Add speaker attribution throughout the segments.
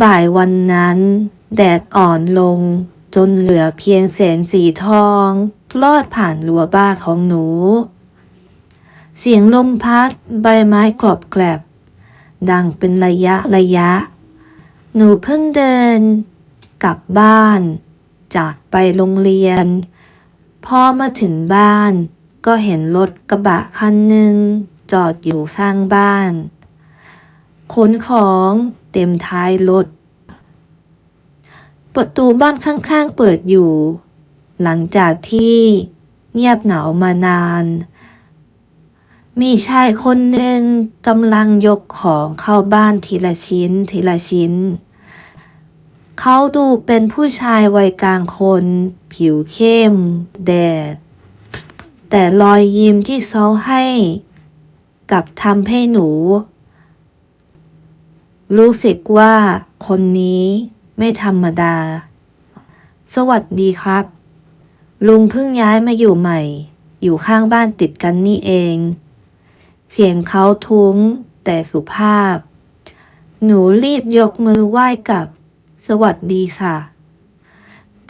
Speaker 1: บ่ายวันนั้น แดดอ่อนลง จนเหลือเพียงแสงสีทองลอดผ่านรั้วบ้านของหนู เสียงลมพัดใบไม้กรอบแกรบดังเป็นระยะระยะ หนูเพิ่งเดิน กลับบ้าน จากไปโรงเรียน พอมาถึงบ้านก็เห็นรถกระบะคันหนึ่งจอดอยู่ข้างบ้าน ขนของ เต็มท้ายรถ ประตูบ้านข้างๆเปิดอยู่ หลังจากที่เงียบเหงามานาน มีชายคนหนึ่งกำลังยกของเข้าบ้านทีละชิ้นทีละชิ้น เขาดูเป็นผู้ชายวัยกลางคน ผิวเข้ม แดด แต่รอยยิ้มที่เขาให้กับทำให้หนู รู้สึกว่าคนนี้ไม่ธรรมดา สวัสดีครับ ลุงเพิ่งย้ายมาอยู่ใหม่ อยู่ข้างบ้านติดกันนี่เอง เสียงเขาทุ้งแต่สุภาพ หนูรีบยกมือไหว้กับ สวัสดีค่ะ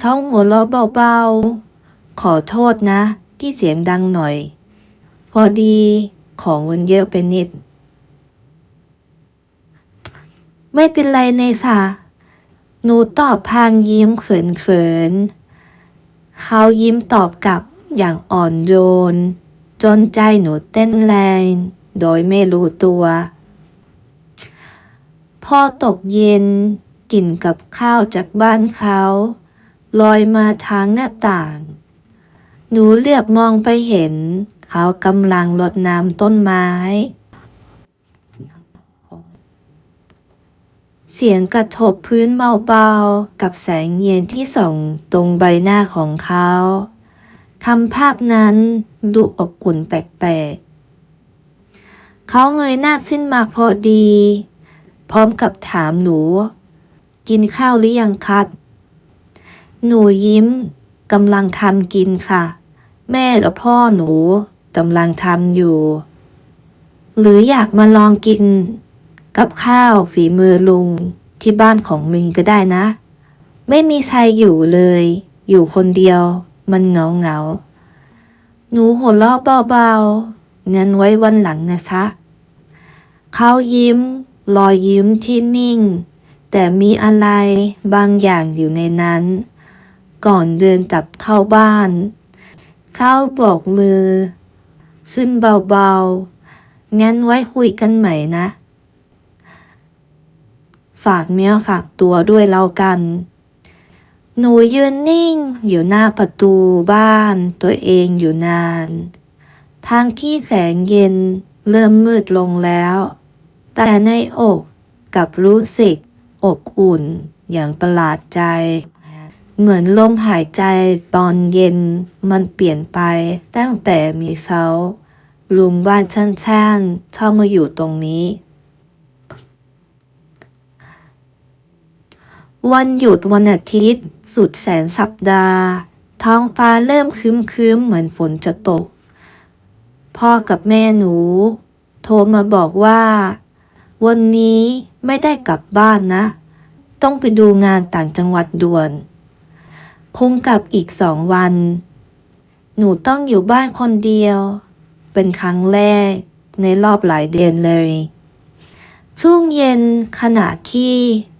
Speaker 1: ท้องหัวเราะเบาๆ ขอโทษนะ ที่เสียงดังหน่อย พอดีของมันเยอะไปนิด ไม่เป็นไรเนค่ะหนูตอบพางยิ้มเขินๆเขายิ้มตอบกลับอย่างอ่อนโยน จนใจหนูเต้นแรง โดยไม่รู้ตัว พอตกเย็นกลิ่นกับข้าวจากบ้านเขาลอยมาทางหน้าต่าง หนูเหลือบมองไปเห็น เขากำลังรดน้ำต้นไม้ เสียงกระทบพื้นเบาๆ กับแสงเย็นที่ส่องตรงใบหน้าของเขาทำภาพนั้นดูอบอุ่นแปลกๆ เขาเงยหน้าขึ้นมาพอดี พร้อมกับถามหนู กินข้าวหรือยังคัดหนูยิ้มกำลังทำกินค่ะ แม่และพ่อหนูกำลังทำอยู่ หรืออยากมาลองกิน กับข้าวฝีมือลุงที่บ้านของมึงก็ได้นะ ไม่มีใครอยู่เลย อยู่คนเดียว มันเหงาเหงา หนูหัวเราะเบาๆงั้นไว้วันหลังนะคะเขายิ้ม รอยยิ้มที่นิ่ง แต่มีอะไรบางอย่างอยู่ในนั้น ก่อนเดินกลับเข้าบ้าน เขาบอกมือขึ้นเบาๆงั้นไว้คุยกันใหม่นะ ฝากเมียฝากตัวด้วยแล้วกัน หนูยืนนิ่งอยู่หน้าประตูบ้านตัวเองอยู่นาน ทางที่แสงเย็นเริ่มมืดลงแล้ว แต่ในอกกลับรู้สึกอกอุ่นอย่างประหลาดใจ เหมือนลมหายใจตอนเย็นมันเปลี่ยนไปตั้งแต่มีเขาลุงบ้านช่างๆเข้ามาอยู่ตรงนี้ วันหยุดวันอาทิตย์ สุดแสนสัปดาห์ ท้องฟ้าเริ่มครึ้มๆเหมือนฝนจะตก พ่อกับแม่หนู โทรมาบอกว่า วันนี้ไม่ได้กลับบ้านนะ ต้องไปดูงานต่างจังหวัดด่วน คงกลับอีกสองวัน หนูต้องอยู่บ้านคนเดียว เป็นครั้งแรกในรอบหลายเดือนเลย ช่วงเย็นขณะที่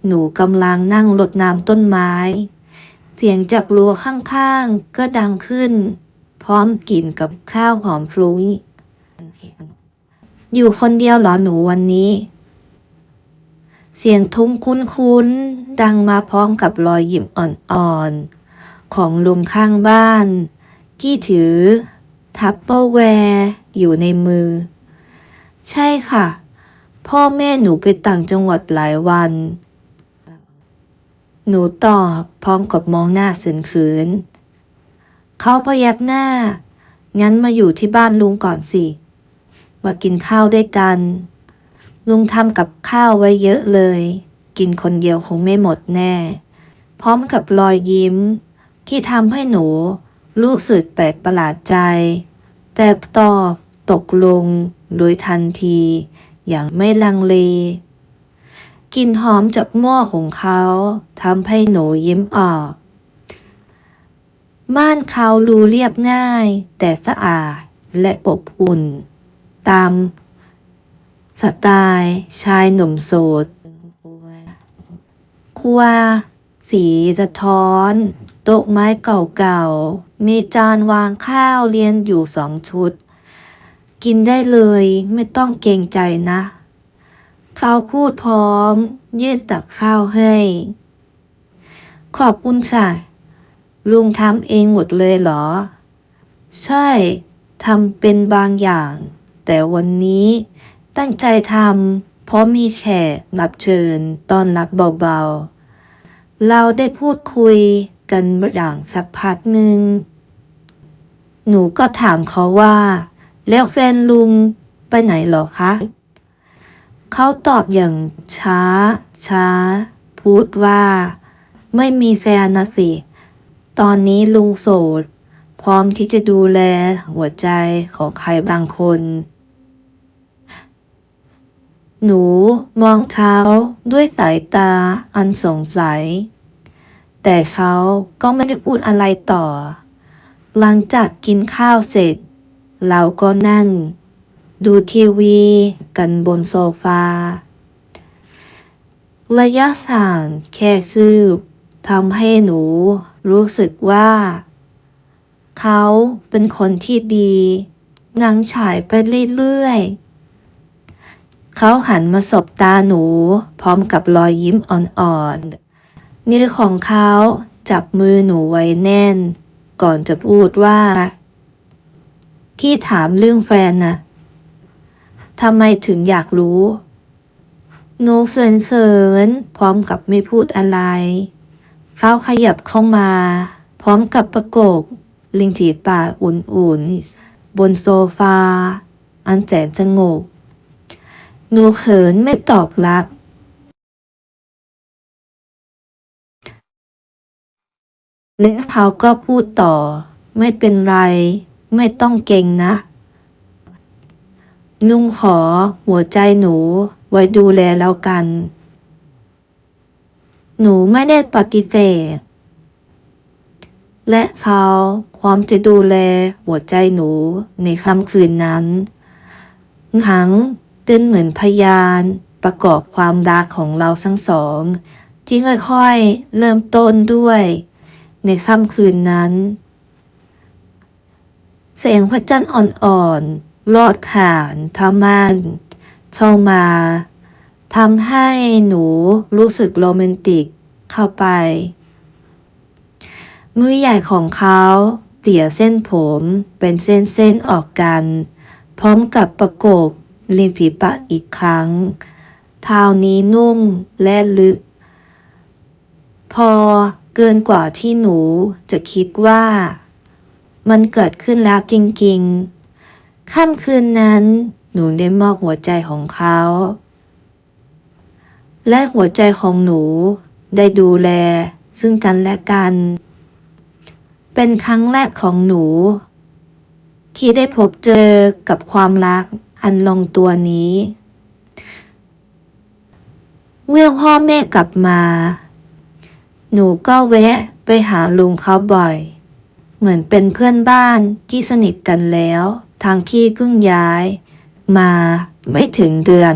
Speaker 1: หนูกำลังนั่งรดน้ำต้นไม้ เสียงจากรั้วข้างๆ ก็ดังขึ้น พร้อมกลิ่นกับข้าวหอมฟรุ้ยอยู่คนเดียวเหรอหนูวันนี้ เสียงทุ้งคุ้นๆ ดังมาพร้อมกับรอยยิ้มอ่อนๆ ของลุงข้างบ้าน ที่ถือทัพเปอร์แวร์อยู่ในมือ ใช่ค่ะ พ่อแม่หนูไปต่างจังหวัดหลายวัน หนูตอบพร้อมกับมองหน้าเสืนๆเขาพยักหน้า งั้นมาอยู่ที่บ้านลุงก่อนสิ มากินข้าวด้วยกัน ลุงทำกับข้าวไว้เยอะเลย กินคนเดียวคงไม่หมดแน่ พร้อมกับรอยยิ้ม ที่ทำให้หนูรู้สึกแปลกประหลาดใจ แต่ตอบตกลงโดยทันที อย่างไม่ลังเลกลิ่นหอมจากหม้อของเขาทำให้หนูยิ้มออกบ้านเขาดูเรียบง่าย แต่สะอาดและอบอุ่น ตามสไตล์ชายหนุ่มโสดครัว สีสะท้อนโต๊ะไม้เก่าๆ มีจานวางข้าวเรียนอยู่สองชุด กินได้เลยไม่ต้องเกรงใจนะ เขาพูดพร้อม ยื่นตักข้าวให้ ขอบคุณค่ะ ลุงทำเองหมดเลยเหรอ ใช่ทำเป็นบางอย่าง แต่วันนี้ตั้งใจทำเพราะมีแขกรับเชิญตอนรับเบาๆ เราได้พูดคุยกันอย่างสักพักหนึ่ง หนูก็ถามเขาว่า แล้วแฟนลุงไปไหนหรอคะ เขาตอบอย่างช้า ช้า พูดว่า ไม่มีแฟนนะสิ ตอนนี้ลุงโสด พร้อมที่จะดูแลหัวใจของใครบางคน หนูมองเท้าด้วยสายตาอันสงสัย แต่เขาก็ไม่ได้พูดอะไรต่อ หลังจากกินข้าวเสร็จ เราก็นั่ง ดูทีวีกันบนโซฟา ระยะห่างแค่ซืบทำให้หนูรู้สึกว่า เขาเป็นคนที่ดีนางฉายไปเรื่อยๆ เขาหันมาสบตาหนู พร้อมกับรอยยิ้มอ่อนๆนิ้วของเขาจับมือหนูไว้แน่น ก่อนจะพูดว่า ที่ถามเรื่องแฟนน่ะทำไมถึงอยากรู้หนูเสินพร้อมกับไม่พูดอะไร เขาขยับเข้ามา พร้อมกับประกบลิงจีปากอุ่นๆ บนโซฟา อันแสนสงบหนูเขินไม่ตอบรับ และเขาก็พูดต่อ ไม่เป็นไร ไม่ต้องเก่งนะ นุ่งขอหัวใจหนูไว้ดูแลแล้วกัน หนูไม่ได้ปฏิเสธ และเขาความจะดูแลหัวใจหนูในค่ำคืนนั้นหังเป็นเหมือนพยานประกอบความรักของเราทั้งสอง ที่ค่อยๆ เริ่มต้นด้วย ในค่ำคืนนั้น แสงพระจันทร์อ่อนๆลอดผ่านผ้าม่านเข้ามาทำให้หนูรู้สึกโรแมนติกเข้าไป มือใหญ่ของเขาเตี่ยเส้นผมเป็นเส้นๆออกกัน พร้อมกับประกบริมฝีปากอีกครั้ง เท้านี้นุ่มและลึก พอเกินกว่าที่หนูจะคิดว่า มันเกิดขึ้นแล้วจริงๆ ค่ำคืนนั้น หนูได้มอบหัวใจของเขา และหัวใจของหนูได้ดูแลซึ่งกันและกัน เป็นครั้งแรกของหนู ที่ได้พบเจอกับความรักอันลงตัวนี้ เมื่อพ่อแม่กลับมา หนูก็แวะไปหาลุงเขาบ่อย เหมือนเป็นเพื่อนบ้านที่สนิทกันแล้ว ทางที่เพิ่งย้าย มาไม่ถึงเดือน